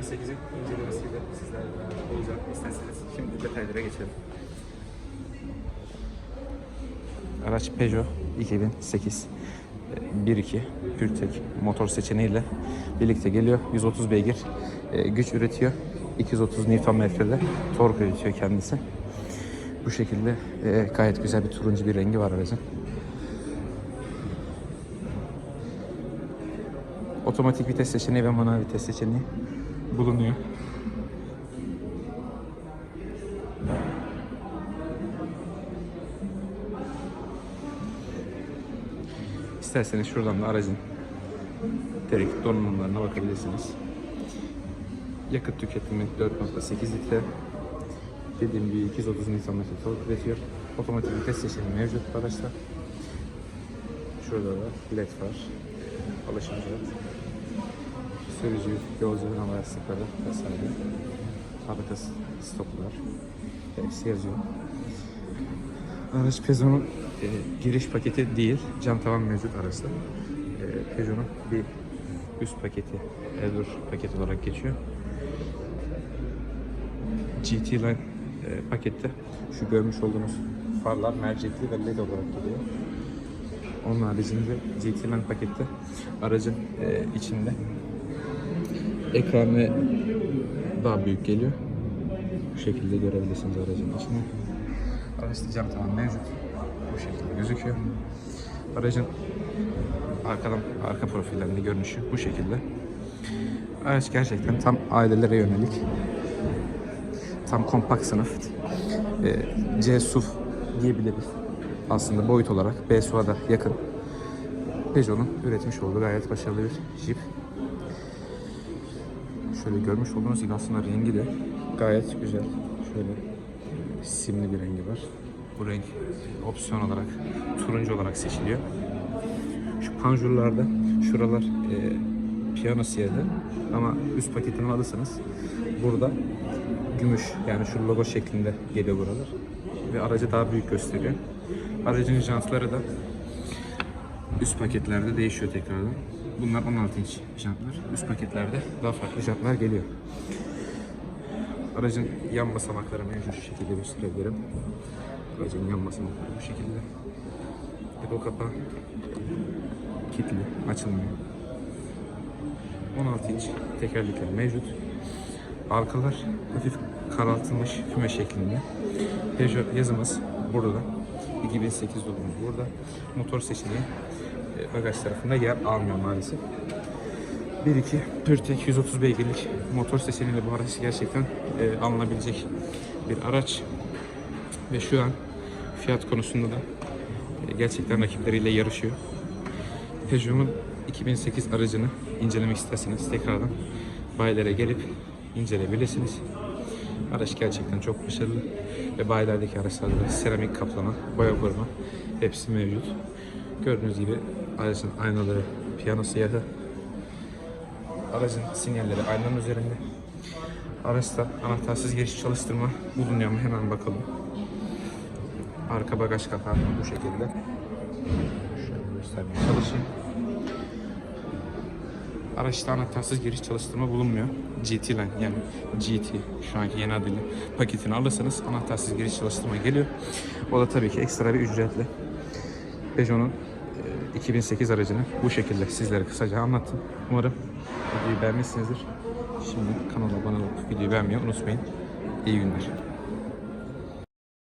2008'in incelemesiyle sizlerle beraber olacak. İsterseniz şimdi detaylara geçelim. Araç Peugeot 2008 1.2 Hürtek motor seçeneğiyle birlikte geliyor. 130 beygir e, güç üretiyor. 230 Nm'de tork üretiyor kendisi. Bu şekilde e, gayet güzel bir turuncu bir rengi var aracın. Otomatik vites seçeneği ve manuel vites seçeneği bulunuyor. İsterseniz şuradan da aracın direkt donanımlarına bakabilirsiniz. Yakıt tüketimi 4.8 litre. Dediğim gibi 230 Nm tork üretiyor. Otomatik vites seçeneği mevcut araçta. Şurada da led var. Alışınca sürücü, yolcu, hava yastıkları vesaire. Arka stoplar. Hepsi yazıyor. Araç Peugeot'un e, giriş paketi değil, cam tavan mevcut araçta. E, Peugeot'un bir üst paketi, Edur paketi olarak geçiyor. GT Line e, pakette şu görmüş olduğunuz farlar mercekli ve led olarak geliyor. Onun haricinde GT Line pakette aracın e, içinde ekranı daha büyük geliyor. Bu şekilde görebilirsiniz aracın içini. Araçta cam tavan mevcut. Bu şekilde gözüküyor. Aracın arkadan arka profillerinde görünüşü bu şekilde. Araç gerçekten tam ailelere yönelik. Tam kompakt sınıf. Ee, C SUV diyebiliriz. Aslında boyut olarak B SUV'a da yakın. Peugeot'un üretmiş olduğu gayet başarılı bir Jeep. Şöyle görmüş olduğunuz gibi aslında rengi de gayet güzel. Şöyle simli bir rengi var. Bu renk opsiyon olarak turuncu olarak seçiliyor. Şu panjurlarda şuralar e, piyano siyahı ama üst paketini alırsanız burada gümüş yani şu logo şeklinde geliyor buralar ve aracı daha büyük gösteriyor. Aracın jantları da üst paketlerde değişiyor tekrardan. Bunlar 16 inç jantlar. Üst paketlerde daha farklı jantlar geliyor. Aracın yan basamakları mevcut şu şekilde gösterebilirim. Aracın yan basamakları bu şekilde. Depo kapağı kilitli, açılmıyor. 16 inç tekerlekler mevcut. Arkalar hafif karaltılmış füme şeklinde. Peugeot yazımız burada. 2008 dolumuz burada. Motor seçeneği bagaj tarafında yer almıyor maalesef. 1.2 Pürtek 130 beygirlik motor seçeneğiyle bu araç gerçekten e, alınabilecek bir araç. Ve şu an fiyat konusunda da e, gerçekten rakipleriyle yarışıyor. Peugeot'un 2008 aracını incelemek isterseniz tekrardan bayilere gelip inceleyebilirsiniz. Araç gerçekten çok başarılı ve bayilerdeki araçlarda da seramik kaplama, boya koruma hepsi mevcut. Gördüğünüz gibi aracın aynaları piyano siyahı, aracın sinyalleri aynanın üzerinde. Araçta anahtarsız giriş çalıştırma bulunuyor mu hemen bakalım. Arka bagaj kapağı bu şekilde. Şöyle göstermeye çalışayım. Araçta anahtarsız giriş çalıştırma bulunmuyor. GT Line yani GT şu anki yeni adıyla paketini alırsanız anahtarsız giriş çalıştırma geliyor. O da tabii ki ekstra bir ücretle. Peugeot'un 2008 aracını bu şekilde sizlere kısaca anlattım. Umarım videoyu beğenmişsinizdir. Şimdi kanala abone olup videoyu beğenmeyi unutmayın. İyi günler.